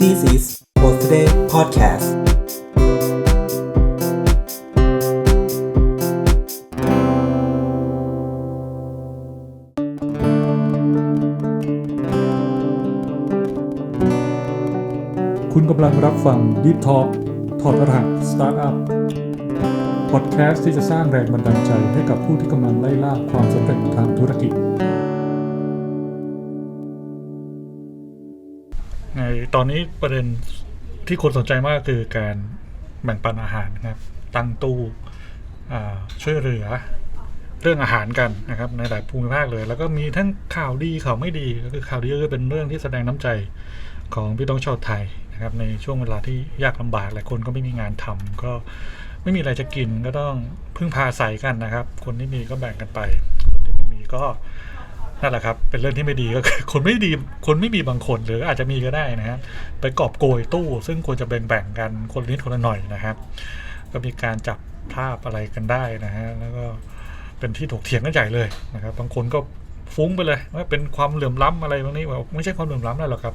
This is Birthday Podcast คุณกำลังรับฟัง Deep Talk ถอดรหัสสตาร์ทอัพพอดแคสต์ที่จะสร้างแรงบันดาลใจให้กับผู้ที่กำลังไล่ล่าความสำเร็จทางธุรกิจ อนนี้ประเด็นที่คนสนใจมากคือการแบ่งปันอาหารนะครับ ตั้งตู้ช่วยเหลือเรื่องอาหารกันนะครับ ในหลายภูมิภาคเลย แล้วก็มีทั้งข่าวดีข่าวไม่ดีก็คือข่าวดีก็เป็นเรื่องที่แสดงน้ำใจของพี่น้องชาวไทยนะครับ ในช่วงเวลาที่ยากลำบากหลายคนก็ไม่มีงานทำก็ไม่มีอะไรจะกินก็ต้องพึ่งพาใส่กันนะครับ คนที่มีก็แบ่งกันไป คนที่ไม่มีก็ นั่นแหละครับ เป็นเรื่องที่ไม่ดีก็คือคนไม่ดีคนไม่มีบางคนหรืออาจจะมีก็ได้นะฮะไปกอบโกยตู้ ซึ่งควรจะแบ่งๆกันคนนิดคนละหน่อยนะครับ ก็มีการจับภาพอะไรกันได้นะฮะแล้วก็เป็นที่ถกเถียงกันใหญ่เลยนะครับ บางคนก็ฟุ้งไปเลยว่าเป็นความเหลื่อมล้ำอะไรบางนี้ว่าไม่ใช่ความเหลื่อมล้ำอะไรหรอกครับ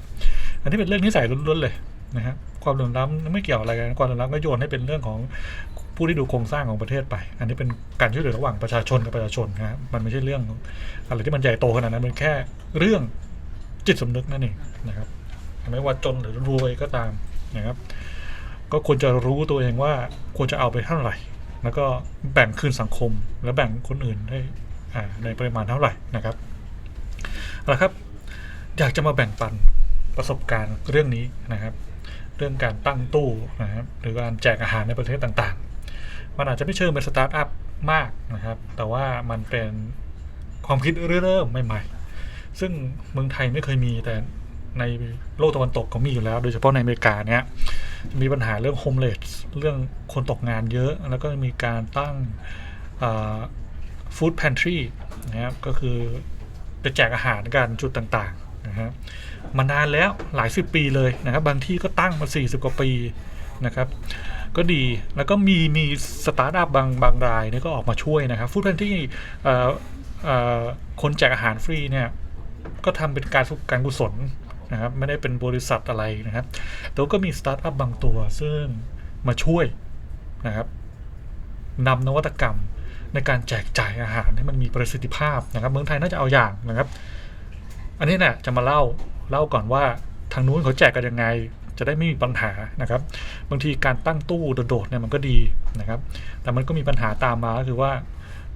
อันนี้เป็นเรื่องนิสัยล้วนๆเลยนะฮะความเหลื่อมล้ำไม่เกี่ยวอะไรกันความเหลื่อมล้ำก็โยนให้เป็นเรื่องของ ผู้ที่ดูโครงสร้างของประเทศไป อันนี้เป็นการช่วยเหลือระหว่างประชาชนกับประชาชนนะมันไม่ใช่เรื่องอะไรที่มันใหญ่โตขนาดนั้นเป็นแค่เรื่องจิตสำนึกนั่นเองนะครับ ไม่ว่าจนหรือรวยก็ตามนะครับ ก็ควรจะรู้ตัวเองว่าควรจะเอาไปเท่าไหร่ แล้วก็แบ่งคืนสังคม แล้วแบ่งคนอื่นได้ในปริมาณเท่าไหร่นะครับเอาละครับ อยากจะมาแบ่งปันประสบการณ์เรื่องนี้นะครับ เรื่องการตั้งตู้นะครับหรือการแจกอาหารในประเทศต่างๆ มันอาจจะไม่เชิงเป็นสตาร์ทอัพมากนะครับ แต่ว่ามันเป็นความคิดเริ่มใหม่ๆ ซึ่งเมืองไทยไม่เคยมีแต่ในโลกตะวันตกก็มีอยู่แล้ว โดยเฉพาะในอเมริกาเนี้ยจะมีปัญหาเรื่องโฮมเลสเรื่องคนตกงานเยอะ แล้วก็มีการตั้งฟู้ดแพนทรีนะครับก็คือไปแจกอาหารกันจุดต่างๆนะครับมานานแล้วหลายสิบปีเลยนะครับ บางที่ก็ตั้งมา 40 กว่าปีนะครับ ก็ดีแล้วก็มีมีสตาร์ทอัพบางบางรายเนี่ยก็ออกมาช่วยนะครับฟู้ดแพนที่คนแจกอาหารฟรีเนี่ยก็ทำเป็นการการกุศลนะครับไม่ได้เป็นบริษัทอะไรนะครับแต่ก็มีสตาร์ทอัพบางตัวซึ่งมาช่วยนะครับนำนวัตกรรมในการแจกจ่ายอาหารให้มันมีประสิทธิภาพนะครับ เมืองไทยน่าจะเอาอย่างนะครับ อันนี้เนี่ยจะมาเล่าเล่าก่อนว่าทางนู้นเขาแจกกันยังไง จะได้ไม่มีปัญหานะครับ บางทีการตั้งตู้โดดๆเนี่ยมันก็ดีนะครับ แต่มันก็มีปัญหาตามมาก็คือว่า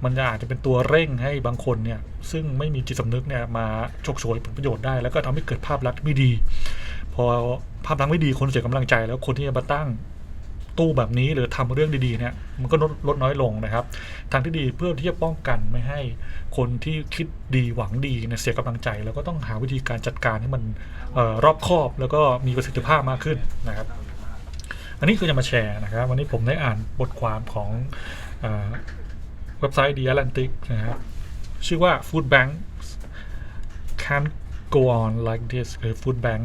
มันอาจจะเป็นตัวเร่งให้บางคนเนี่ยซึ่งไม่มีจิตสำนึกเนี่ยมาฉกฉวยผลประโยชน์ได้ แล้วก็ทำให้เกิดภาพลักษณ์ไม่ดี พอภาพลักษณ์ไม่ดีคนเสียกำลังใจ แล้วคนที่จะมาตั้ง ตู้แบบนี้หรือทำเรื่องดีๆเนี่ยมันก็ลดลดน้อยลงนะครับ ทางที่ดีเพื่อที่จะป้องกันไม่ให้คนที่คิดดีหวังดีเนี่ยเสียกำลังใจ แล้วก็ต้องหาวิธีการจัดการให้มันออรอบคอบแล้วก็มีประสิทธิภาพมากขึ้นนะครับ อันนี้คือจะมาแชร์นะครับ วันนี้ผมได้อ่านบทความของเว็บไซต์ The Atlantic นะครับชื่อว่า Food Bank can't go on like this หรือ Food Bank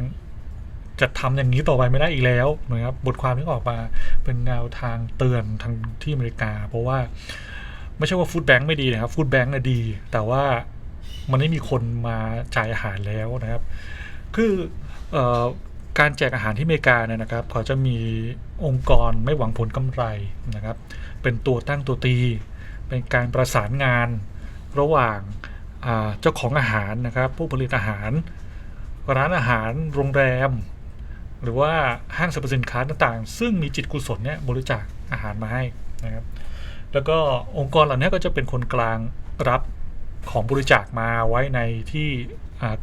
จะทำอย่างนี้ต่อไปไม่ได้อีกแล้วนะครับบทความที่ออกมาเป็นแนวทางเตือนทางที่อเมริกา เพราะว่าไม่ใช่ว่าฟู้ดแบงค์ไม่ดีนะครับฟู้ดแบงค์น่ะดี แต่ว่ามันไม่มีคนมาจ่ายอาหารแล้วนะครับ คืออการแจกอาหารที่อเมริกาเนี่ยนะครับเขาจะมีองค์กรไม่หวังผลกำไรนะครับ เป็นตัวตั้งตัวตี เป็นการประสานงานระหว่างเจ้าของอาหารนะครับ ผู้ผลิตอาหาร ร้านอาหารโรงแรม หรือว่าห้างสรรพสินค้าต่างๆ ซึ่งมีจิตกุศลเนี่ยบริจาคอาหารมาให้นะครับ แล้วก็องค์กรเหล่านี้ก็จะเป็นคนกลางรับของบริจาคมาไว้ในที่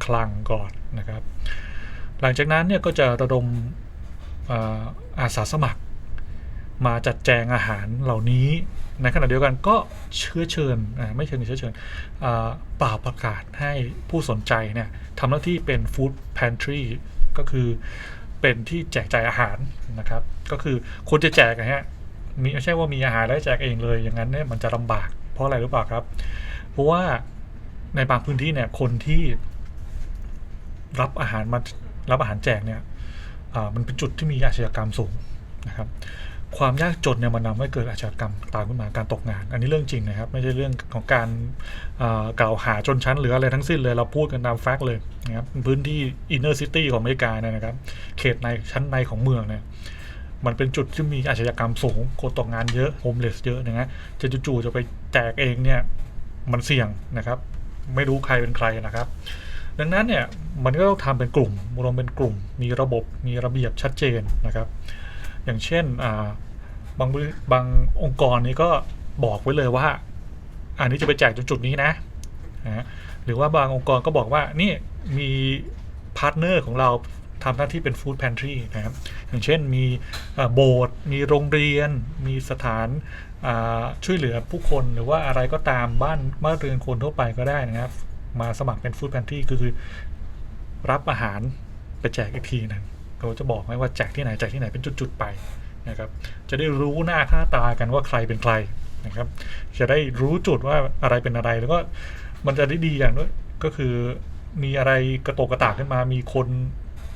คลังก่อนนะครับ หลังจากนั้นเนี่ยก็จะระดมอาสาสมัคร มาจัดแจงอาหารเหล่านี้ ในขณะเดียวกันก็เชื้อเชิญไม่เชิญเชื้อเชิญเป่าประกาศให้ผู้สนใจเนี่ยทำหน้าที่เป็น food pantry ก็คือ เป็นที่แจกจ่ายอาหารนะครับ ก็คือคนจะแจกนะฮะมีไม่ใช่ว่ามีอาหารแล้วแจกเองเลยอย่างนั้นเนี่ยมันจะลำบาก เพราะอะไรรู้เปล่าครับ เพราะว่าในบางพื้นที่เนี่ยคนที่รับอาหารมารับอาหารแจกเนี่ยมันเป็นจุดที่มีอาชญากรรมสูงนะครับ ความยากจนเนี่ยมันนำให้เกิดอาชญากรรมตามขึ้นมาการตกงาน อันนี้เรื่องจริงนะครับ ไม่ใช่เรื่องของการกล่าวหาชนชั้นหรืออะไรทั้งสิ้นเลย เราพูดกันตามแฟกต์เลยนะครับพื้นที่อินเนอร์ซิตี้ของอเมริกาเนี่ยนะครับ เขตในชั้นในของเมืองเนี่ยมันเป็นจุดที่มีอาชญากรรมสูงคนตกงานเยอะโฮมเลสเยอะนะฮะจะจู่ๆจะไปแจกเองเนี่ยมันเสี่ยงนะครับ ไม่รู้ใครเป็นใครนะครับ ดังนั้นเนี่ยมันก็ต้องทำเป็นกลุ่มรวมเป็นกลุ่ม มีระบบมีระเบียบชัดเจนนะครับ อย่างเช่นอ บางบางองค์กรนี้ก็บอกไว้เลยว่า อันนี้จะไปแจกจุดนี้นะนะหรือว่าบางองค์กรก็บอกว่านี่มีพาร์ทเนอร์ของเราทำหน้าที่เป็นฟู้ดแพนทรีนะครับ อย่างเช่นมีโบสถ์มีโรงเรียน มีสถานช่วยเหลือผู้คนหรือว่าอะไรก็ตามบ้านบ้านเรือนคนทั่วไปก็ได้นะครับ มาสมัครเป็นฟู้ดแพนทรีคือคือรับอาหารไปแจกอีกทีหนึงเขาจะบอกไหมว่าแจกที่ไหนแจกที่ไหนเป็นจุดๆไป นะครับ จะได้รู้หน้าค่าตากันว่าใครเป็นใครนะครับ จะได้รู้จุดว่าอะไรเป็นอะไรแล้วก็มันจะได้ดีอย่างด้วยก็คือมีอะไรกระโตกกระตากขึ้นมา มีคน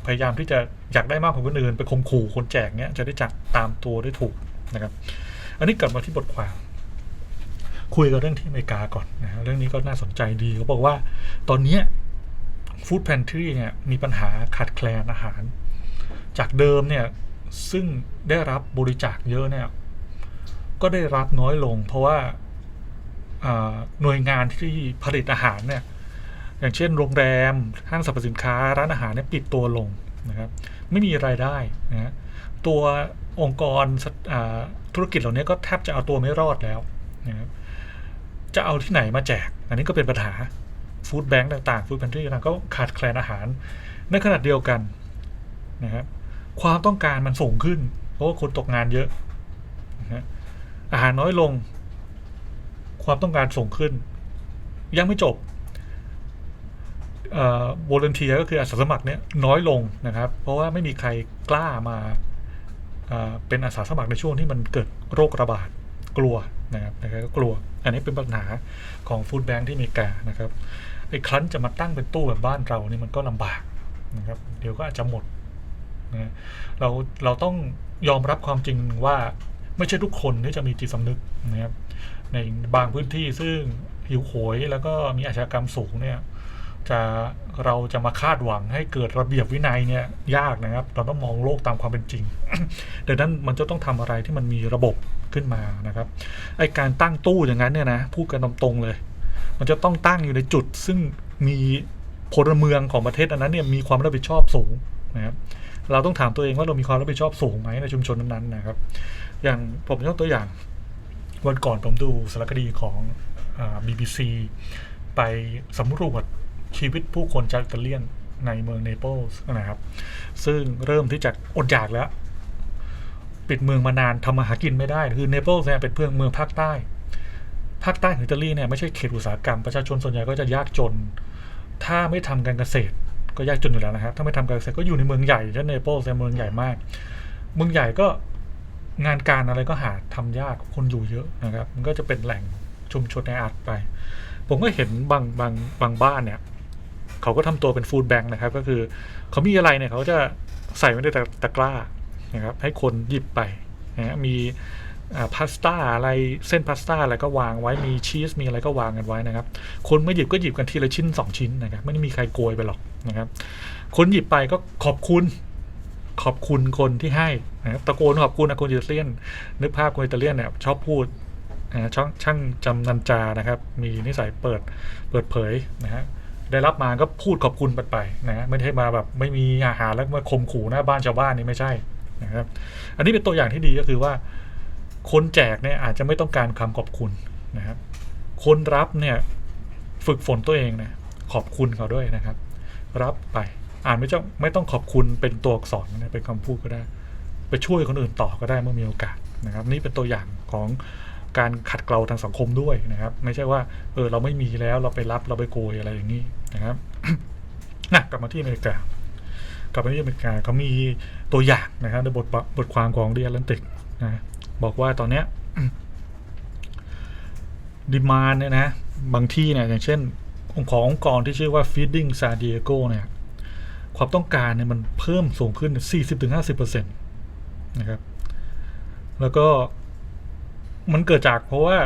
พยายามที่จะอยากได้มากกว่าคนอื่นไปข่มขู่คนแจกเนี้ยจะได้จับตามตัวได้ถูกนะครับ อันนี้กลับมาที่บทความคุยกันเรื่องที่อเมริกาก่อนนะฮะเรื่องนี้ก็น่าสนใจดีเขาบอกว่าตอนเนี้ฟู้ดแพนทรีเนี่ยมีปัญหาขาดแคลนอาหาร จากเดิมเนี่ย ซึ่งได้รับบริจาคเยอะเนี่ยก็ได้รับน้อยลง เพราะว่าหน่วยงานที่ผลิตอาหารเนี่ยอย่างเช่นโรงแรมห้างสรรพสินค้าร้านอาหารเนี่ยปิดตัวลงนะครับไม่มีรายได้นะฮะตัวองค์กรธุรกิจเหล่านี้ก็แทบจะเอาตัวไม่รอดแล้วนะครับจะเอาที่ไหนมาแจก อันนี้ก็เป็นปัญหาฟู้ดแบงก์ต่างๆฟู้ดแพนทรีต่างๆก็ขาดแคลนอาหาร ในขณะเดียวกันนะครับ ความต้องการมันสูงขึ้น เพราะว่าคนตกงานเยอะอาหารน้อยลง ความต้องการสูงขึ้น ยังไม่จบเอ่อ volunteer ก็คืออาสาสมัครเนี่ยน้อยลงนะครับ เพราะว่าไม่มีใครกล้ามาเป็นอาสาสมัครในช่วงที่มันเกิดโรคระบาดกลัวนะครับนะครับก็กลัว อันนี้เป็นปัญหาของฟู้ดแบงค์ที่อเมริกานะครับไอ้ครั้นจะมาตั้งเป็นตู้แบบบ้านเรานี่มันก็ลำบากนะครับ เดี๋ยวก็อาจจะหมด นะเราเราต้องยอมรับความจริงว่าไม่ใช่ทุกคนที่จะมีจิตสำนึกนะครับในบางพื้นที่ซึ่งหิวโหยแล้วก็มีอาชญากรรมสูงเนี่ยจะเราจะมาคาดหวังให้เกิดระเบียบวินัยเนี่ยยากนะครับ เราต้องมองโลกตามความเป็นจริงดังนั้นมันจะต้องทำอะไรที่มันมีระบบขึ้นมานะครับไอการตั้งตู้อย่างนั้นเนี่ยนะพูดกันตรงๆเลย มันจะต้องตั้งอยู่ในจุดซึ่งมีพลเมืองของประเทศอันนั้นเนี่ยมีความรับผิดชอบสูงนะครับ เราต้องถามตัวเองว่าเรามีความรับผิดชอบสูงไหมในชุมชนนั้นๆนะครับ อย่างผมยกตัวอย่างวันก่อนผมดูสารคดีของอ BBC ไปสำรวจชีวิตผู้คนชาวอิตาเลียนในเมืองเนเปิลส์นะครับ ซึ่งเริ่มที่จะอดอยากแล้ว ปิดเมืองมานานทำมาหากินไม่ได้ คือเนเปิลส์เนี่ยเป็นเพื่องเมืองภาคใต้ ภาคใต้ของอิตาลีเนี่ยไม่ใช่เขตอุตสาหกรรม ประชาชนส่วนใหญ่ก็จะยากจน ถ้าไม่ทำการเกษตร ก็ยากจนอยู่แล้วนะครับถ้าไม่ทำการเกษตรก็อยู่ในเมืองใหญ่เช่นเนเปิลส์เนี่ยเมืองใหญ่มาก เมืองใหญ่ก็งานการอะไรก็หาทำยากคนอยู่เยอะนะครับ มันก็จะเป็นแหล่งชุมชนในอัดไป ผมก็เห็นบางบางบางบ้านเนี่ย เขาก็ทำตัวเป็นฟู้ดแบงค์นะครับ ก็คือเขามีอะไรเนี่ยเขาจะใส่ไว้ในตะกร้านะครับ ให้คนหยิบไปนะมี พาสต้าอะไรเส้นพาสต้าอะไรก็วางไว้มีชีสมีอะไรก็วางกันไว้นะครับ คนไม่หยิบก็หยิบกันทีละชิ้นสองชิ้นนะครับไม่ได้มีใครโกยไปหรอกนะครับ คนหยิบไปก็ขอบคุณขอบคุณคนที่ให้นะครับตะโกนขอบคุณนะคนอิตาเลียน นึกภาพคนอิตาเลียนเนี่ยชอบพูดนะช่างช่างจำนันจานะครับ มีนิสัยเปิดเปิดเผยนะฮะได้รับมาก็พูดขอบคุณไปไปนะฮะไม่ได้มาแบบไม่มีอาหารแล้วมาข่มขู่หน้าบ้านชาวบ้านนี่ไม่ใช่นะครับ อันนี้เป็นตัวอย่างที่ดีก็คือว่า คนแจกเนี่ยอาจจะไม่ต้องการคำขอบคุณนะครับ คนรับเนี่ยฝึกฝนตัวเองเนี่ยขอบคุณเขาด้วยนะครับ รับไปอ่านไม่ต้องไม่ต้องขอบคุณเป็นตัวอักษรนะเป็นคำพูดก็ได้ ไปช่วยคนอื่นต่อก็ได้เมื่อมีโอกาสนะครับ นี่เป็นตัวอย่างของการขัดเกลาทางสังคมด้วยนะครับ ไม่ใช่ว่าเออเราไม่มีแล้วเราไปรับเราไปโกยอะไรอย่างนี้นะครับนะกลับมาที่อเมริกากลับมาที่อเมริกาเขามีตัวอย่างนะครับในบทบทความของเดียร์แลนติกนะ บอกว่าตอนเนี้ยดีมานเนี่ยนะ บางที่เนี่ยอย่างเช่น องค์ขององค์กรที่ชื่อว่า Feeding San Diego เนี่ย ความต้องการเนี่ยมันเพิ่มสูงขึ้น 40-50%นะครับ แล้วก็มันเกิดจากเพราะว่า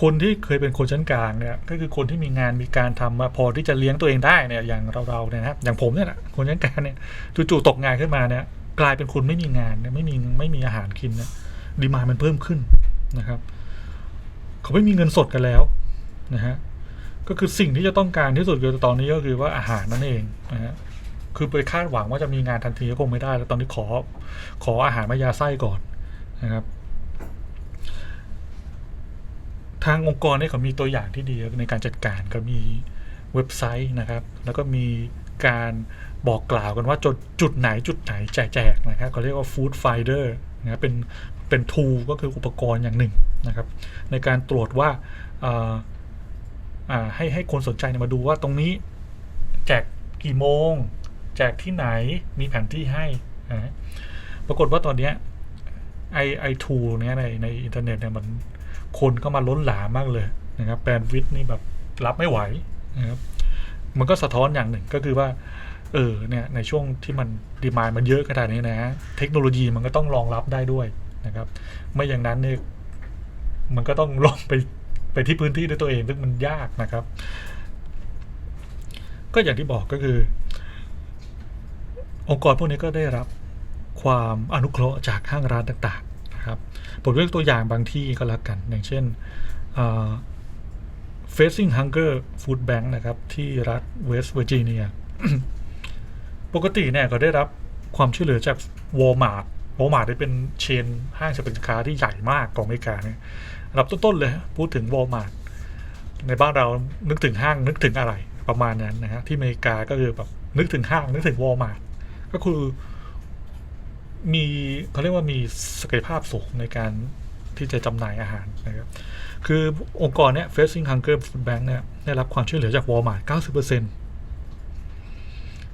คนที่เคยเป็นคนชั้นกลางเนี่ยก็คือคนที่มีงานมีการทำมาพอที่จะเลี้ยงตัวเองได้เนี่ยอย่างเราๆเนี่ยนะครับอย่างผมเนี่ยแหละคนชั้นกลางเนี่ยจู่ๆตกงานขึ้นมาเนี่ย กลายเป็นคนไม่มีงานเนี่ยไม่มีไม่มีอาหารกินเนี่ยดีมามันเพิ่มขึ้นนะครับ เขาไม่มีเงินสดกันแล้วนะฮะก็คือสิ่งที่จะต้องการที่สุดคือตอนนี้ก็คือว่าอาหารนั่นเองนะฮะคือไปคาดหวังว่าจะมีงานทันทีก็คงไม่ได้แล้วตอนนี้ขอขออาหารมายาไส้ก่อนนะครับ ทางองค์กรเนี่ยเขามีตัวอย่างที่ดีในการจัดการก็มีเว็บไซต์นะครับ แล้วก็มี การบอกกล่าวกันว่าจุดจุดไหนจุดไหนแจกนะครับเขาเรียกว่า Food Finder นะครับเป็นเป็น tool ก็คืออุปกรณ์อย่างหนึ่งนะครับ ในการตรวจว่าให้ให้คนสนใจนมาดูว่าตรงนี้แจกกี่โมง แจกที่ไหนมีแผนที่ให้นะฮะปรากฏว่าตอนนี้ไอไอทูเนี้ยในในอินเทอร์เน็ตเนี่ยมันคนเข้ามาล้นหลามมากเลยนะครับแบนด์วิดนี่แบบรับไม่ไหวนะครับ มันก็สะท้อนอย่างหนึ่งก็คือว่า เออเนี่ยในช่วงที่มันดีมานมันเยอะขนาดนี้นะ เทคโนโลยีมันก็ต้องรองรับได้ด้วยนะครับ ไม่อย่างนั้นเนี่ยมันก็ต้องลงไปไปที่พื้นที่ด้วยตัวเองซึ่งมันยากนะครับ ก็อย่างที่บอกก็คือ องค์กรพวกนี้ก็ได้รับความอนุเคราะห์จากห้างร้านต่าง ๆ นะครับผมยกตัวอย่างบางที่ก็แล้วกัน อย่างเช่น Facing Hunger Food Bank นะครับ ที่รัฐเวสต์เวอร์จิเนียปกติเนี่ยก็ได้รับความช่วยเหลือจาก Walmart Walmart ได้เป็นเชนห้างสรรพสินค้าที่ใหญ่มากของอเมริกาเนี่ยอันดับต้นๆเลย พูดถึง Walmart ในบ้านเรานึกถึงห้างนึกถึงอะไรประมาณนั้นนะฮะที่อเมริกาก็คือแบบนึกถึงห้างนึกถึง Walmart ก็คือมีเขาเรียกว่ามีศักยภาพสูงในการ ที่จะจำหน่ายอาหารนะครับคือองค์กรเนี้ย Facing Hunger Food Bank เนี่ยได้รับความช่วยเหลือจาก Walmart 90%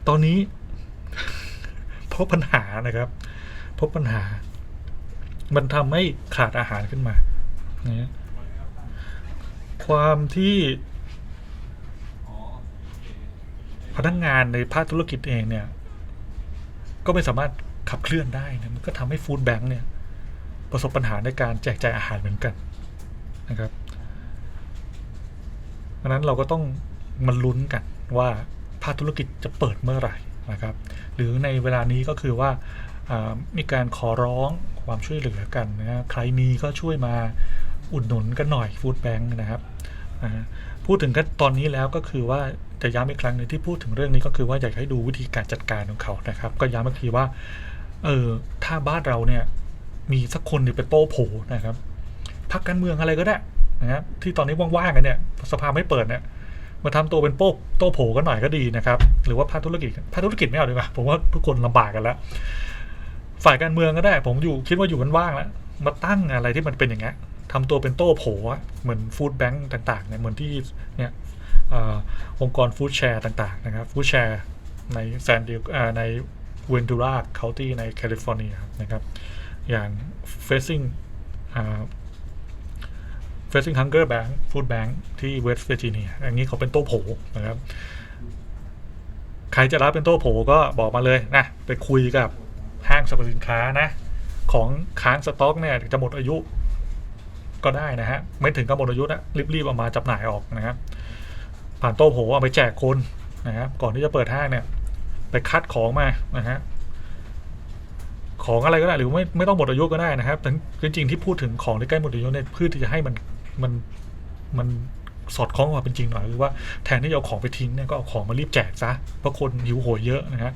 ตอนนี้ พบปัญหานะครับ พบปัญหา มันทำให้ขาดอาหารขึ้นมานะความที่พนักงานในภาคธุรกิจเองเนี่ย ก็ไม่สามารถขับเคลื่อนได้นะมันก็ทำให้ฟู้ดแบงค์เนี่ย ประสบปัญหาในการแจกจ่ายอาหารเหมือนกันนะครับดังนั้นเราก็ต้องมันลุ้นกันว่าภาคธุรกิจจะเปิดเมื่อไหร่นะครับ หรือในเวลานี้ก็คือว่ามีการขอร้องความช่วยเหลือกันนะฮะใครมีก็ช่วยมาอุดหนุนกันหน่อยฟู้ดแบงค์นะครับพูดถึงกันตอนนี้แล้วก็คือว่าจะย้ำอีกครั้งหนึงที่พูดถึงเรื่องนี้ก็คือว่าอยากให้ดูวิธีการจัดการของเขานะครับ ก็ย้ำอีกทีว่าเออถ้าบ้านเราเนี่ย มีสักคนหนึ่งเป็นโต้โผนะครับพักการเมืองอะไรก็ได้นะครับที่ตอนนี้ว่างๆกันเนี่ยสภาไม่เปิดเนี่ยมาทำตัวเป็นโป๊โต้โผกันหน่อยก็ดีนะครับ หรือว่าภาคธุรกิจภาคธุรกิจไม่เอาดีกว่าผมว่าทุกคนลำบากกันแล้ว ฝ่ายการเมืองก็ได้ ผมอยู่คิดว่าอยู่กันว่างแล้วมาตั้งอะไรที่มันเป็นอย่างเงี้ยทำตัวเป็นโต้โผเหมือนฟู้ดแบงก์ต่างๆเนี่ยเหมือนที่เนี่ยอองค์กรฟู้ดแชร์ต่างๆนะครับฟู้ดแชร์ในแซนดิเอ่อในเวนตูราเคาน์ตี้ในแคลิฟอร์เนียนะครับ อย่าง facing facing hunger bank food bank ที่เวสต์เวอร์จิเนียอันนี้เขาเป็นโต้โผนะครับ ใครจะรับเป็นโต้โผก็บอกมาเลยนะ ไปคุยกับห้างสรรพสินค้านะ ของค้างสต็อกเนี่ยจะหมดอายุก็ได้นะฮะ ไม่ถึงกับหมดอายุนะรีบๆเอามาจำหน่ายออกนะครับ ผ่านโต้โผเอาไปแจกคนนะครับก่อนที่จะเปิดห้างเนี่ย ไปคัดของมานะฮะ ของอะไรก็ได้หรือไม่ไม่ต้องหมดอายุก็ได้นะครับแต่จริงๆที่พูดถึงของที่ใกล้หมดอายุเนี่ยเพื่อที่จะให้มันมันมันสอดคล้องกับความเป็นจริงหน่อยคือว่าแทนที่จะเอาของไปทิ้งเนี่ยก็เอาของมารีบแจกซะเพราะคนหิวโหยเยอะนะฮะ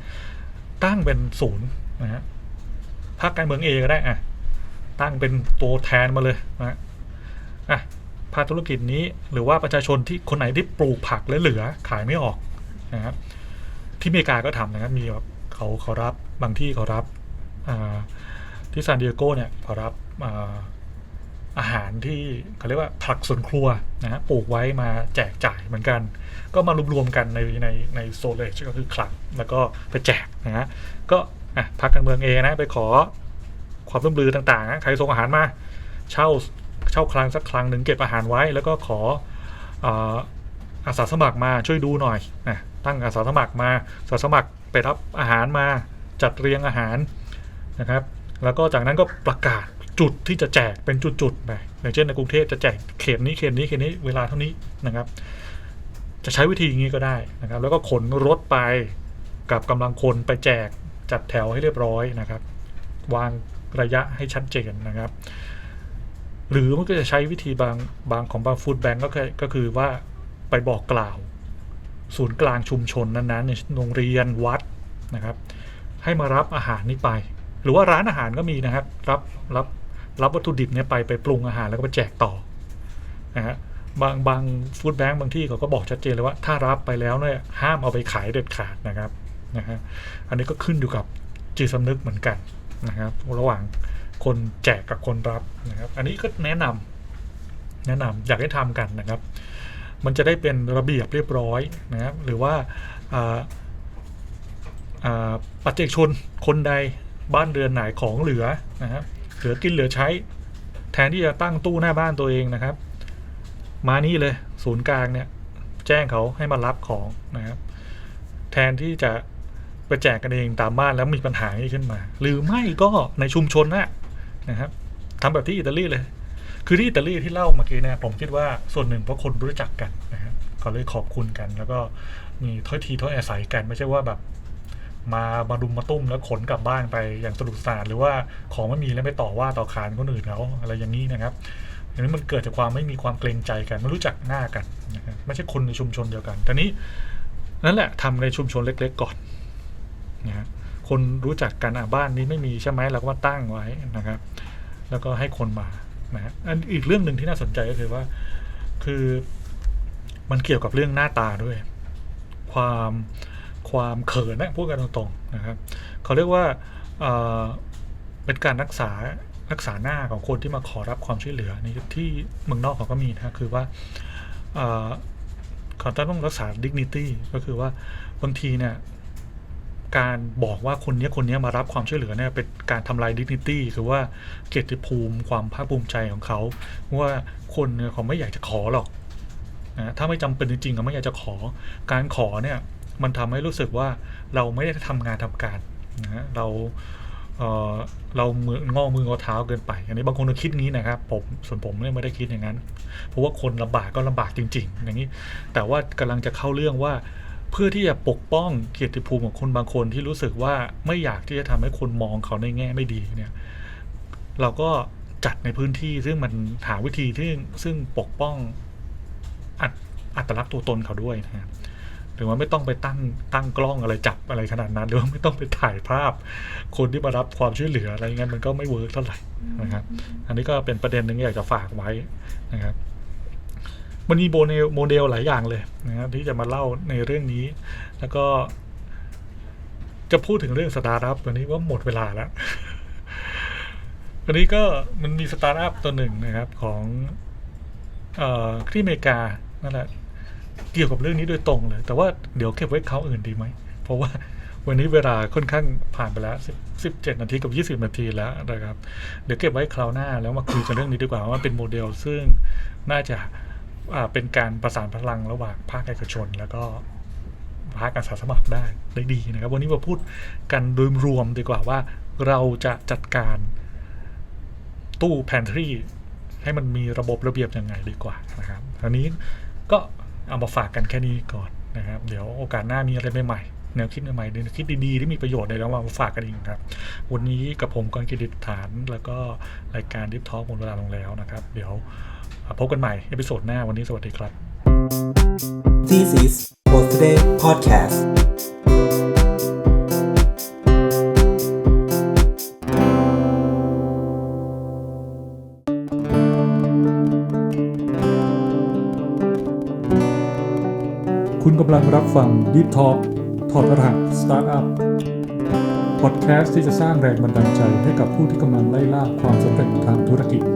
ตั้งเป็นศูนย์นะฮะภาคการเมืองเอก็ได้อะตั้งเป็นตัวแทนมาเลยนะอะภาคธุรกิจนี้หรือว่าประชาชนที่คนไหนที่ปลูกผักและเหลือขายไม่ออกนะครับที่อเมริกาก็ทำนะครับมีแบบเขาเขารับบางที่เขารับ ที่ซานดิเอโกเนี่ยขารับอาหารที่เขาเรียกว่าผักสวนครัวนะฮะปลูกไว้มาแจกจ่ายเหมือนกัน ก็มารวมๆกันในในในโซเลจก็คือคลังแล้วก็ไปแจกนะฮะก็อะพักการเมืองเอนะไปขอความร่วมมือต่างๆ ใครส่งอาหารมา เช่าเช่าคลังสักคลังหนึ่งเก็บอาหารไว้ แล้วก็ขออาอาสาสมัครมาช่วยดูหน่อยนะตั้งอาสาสมัครมาอาสาสมัครไปรับอาหารมาจัดเรียงอาหาร นะครับ แล้วก็จากนั้นก็ประกาศจุดที่จะแจกเป็นจุดๆไปอย่างเช่นในกรุงเทพจะแจกเขตนี้เขตนี้เขตนี้เวลาเท่านี้นะครับ จะใช้วิธีอย่างนี้ก็ได้นะครับ แล้วก็ขนรถไปกับกำลังคนไปแจกจัดแถวให้เรียบร้อยนะครับ วางระยะให้ชัดเจนนะครับ หรือมันก็จะใช้วิธีบางบางของบางฟู้ดแบงก์ก็คือก็คือว่าไปบอกกล่าว ศูนย์กลางชุมชนนั้นๆในโรงเรียนวัดนะครับ ให้มารับอาหารนี้ไป หรือว่าร้านอาหารก็มีนะครับ รับรับรับวัตถุดิบเนี้ยไปไปปรุงอาหารแล้วก็ไปแจกต่อนะฮะบางบางฟู้ดแบงก์บางที่เขาก็บอกชัดเจนเลยว่าถ้ารับไปแล้วเนี่ยห้ามเอาไปขายเด็ดขาดนะครับนะฮะอันนี้ก็ขึ้นอยู่กับจิตสำนึกเหมือนกันนะครับ ระหว่างคนแจกกับคนรับนะครับ อันนี้ก็แนะนำแนะนำอยากให้ทำกันนะครับ มันจะได้เป็นระเบียบเรียบร้อยนะครับหรือว่าอ่าอ่าปัจเจกชนคนใด บ้านเรือนไหนของเหลือนะครับเหลือกินเหลือใช้ แทนที่จะตั้งตู้หน้าบ้านตัวเองนะครับ มานี่เลยศูนย์กลางเนี่ยแจ้งเขาให้มารับของนะครับ แทนที่จะไปแจกกันเองตามบ้านแล้วมีปัญหานี้ขึ้นมา หรือไม่ก็ในชุมชนนะนะครับทำแบบที่อิตาลีเลย คือที่อิตาลีที่เล่าเมื่อกี้เนี่ยผมคิดว่าส่วนหนึ่งเพราะคนรู้จักกันนะครับก็เลยขอบคุณกัน แล้วก็มีถ้อยทีถ้อยอาศัยกันไม่ใช่ว่าแบบ มามารุมมาตุ้มแล้วขนกลับบ้านไปอย่างสนุกสนานหรือว่าของไม่มีแล้วไปต่อว่าต่อขานคนอื่นเขาอะไรอย่างนี้นะครับอย่างนี้มันเกิดจากความไม่มีความเกรงใจกันไม่รู้จักหน้ากันนะครับไม่ใช่คนในชุมชนเดียวกันทีนี้นั่นแหละทำในชุมชนเล็ก ๆ ก่อนนะคนรู้จักกันอะบ้านนี้ไม่มีใช่ไหมเราก็มาตั้งไว้นะครับ แล้วก็ให้คนมานะฮะอันอีกเรื่องหนึ่งที่น่าสนใจก็คือว่า คือมันเกี่ยวกับเรื่องหน้าตาด้วย ความ ความเขินนะพูดกันตรงๆนะครับเขาเรียกว่าเเป็นการรักษารักษาหน้าของคนที่มาขอรับความช่วยเหลือในที่เมืองนอกเขาก็มีนะคือว่าเขาต้องรักษา dignity ก็คือว่าบางทีเนี่ยการบอกว่าคนนี้คนนี้มารับความช่วยเหลือเนี่ยเป็นการทำลาย dignity คือว่าเกียรติภูมิความภาคภูมิใจของเขาว่าคนเนี่ยเขาไม่อยากจะขอหรอกนะถ้าไม่จำเป็นจริงๆเขาไม่อยากจะขอ การขอเนี่ย มันทำให้รู้สึกว่าเราไม่ได้ทำงานทำการนะฮะเราเอ่อเรามืองอมืองอเท้าเกินไป อันนี้บางคนคิดงี้นะครับผมส่วนผมเนี่ยไม่ได้คิดอย่างนั้น เพราะว่าคนลำบากก็ลำบากจริง ๆ อย่างนี้ แต่ว่ากำลังจะเข้าเรื่องว่า เพื่อที่จะปกป้องเกียรติภูมิของคนบางคนที่รู้สึกว่าไม่อยากที่จะทำให้คนมองเขาในแง่ไม่ดีเนี่ย เราก็จัดในพื้นที่ซึ่งมันหาวิธีที่ซึ่งปกป้องอัตอัตลักษณ์ตัวตนเขาด้วยนะครับ หรือว่าไม่ต้องไปตั้งตั้งกล้องอะไรจับอะไรขนาดนั้น หรือว่าไม่ต้องไปถ่ายภาพ คนที่มารับความช่วยเหลืออะไรเงี้ยมันก็ไม่เวิร์กเท่าไหร่นะครับ อันนี้ก็เป็นประเด็นหนึ่งอยากจะฝากไว้นะครับมันมีโมเดลโมเดลหลายอย่างเลยนะครับที่จะมาเล่าในเรื่องนี้ แล้วก็ จะพูดถึงเรื่องสตาร์ทอัพวันนี้ว่าหมดเวลาแล้ววันนี้ก็มันมีสตาร์ทอัพตัวหนึ่งนะครับของเอ่อที่อเมริกานั่นแหละ เกี่ยวกับเรื่องนี้โดยตรงเลย แต่ว่าเดี๋ยวเก็บไว้เขาอื่นดีไหม เพราะว่าวันนี้เวลาค่อนข้างผ่านไปแล้ว17 นาทีกับ 20 นาทีแล้วนะครับ เดี๋ยวเก็บไว้คราวหน้าแล้วมาคุยกันเรื่องนี้ดีกว่าว่าเป็นโมเดลซึ่งน่าจะเป็นการประสานพลังระหว่างภาคเอกชน แล้วก็ภาคอาสาสมัครได้ได้ดีนะครับ วันนี้มาพูดกันโดยรวมดีกว่าว่าเราจะจัดการตู้แพนทรีให้มันมีระบบระเบียบยังไงดีกว่านะครับอันนี้ก็ เอามาฝากกันแค่นี้ก่อนนะครับ เดี๋ยวโอกาสหน้ามีอะไรใหม่ๆแนวคิดใหม่ๆแนวคิดดีๆ ที่มีประโยชน์เดี๋ยวเรามาฝากกันอีกครับ วันนี้กับผมกรกิติฐาน แล้วก็รายการดิฟทอ l k หมดเวลาลงแล้วนะครับ เดี๋ยวพบกันใหม่เอพิโซดหน้าวันนี้สวัสดีครับ This is Post Day Podcast คุณกำลังรับฟัง Deep Talk ถอดรหัสสตาร์ทอัพพอดแคสต์ที่จะสร้างแรงบันดาลใจให้กับผู้ที่กำลังไล่ล่าความสำเร็จทางธุรกิจ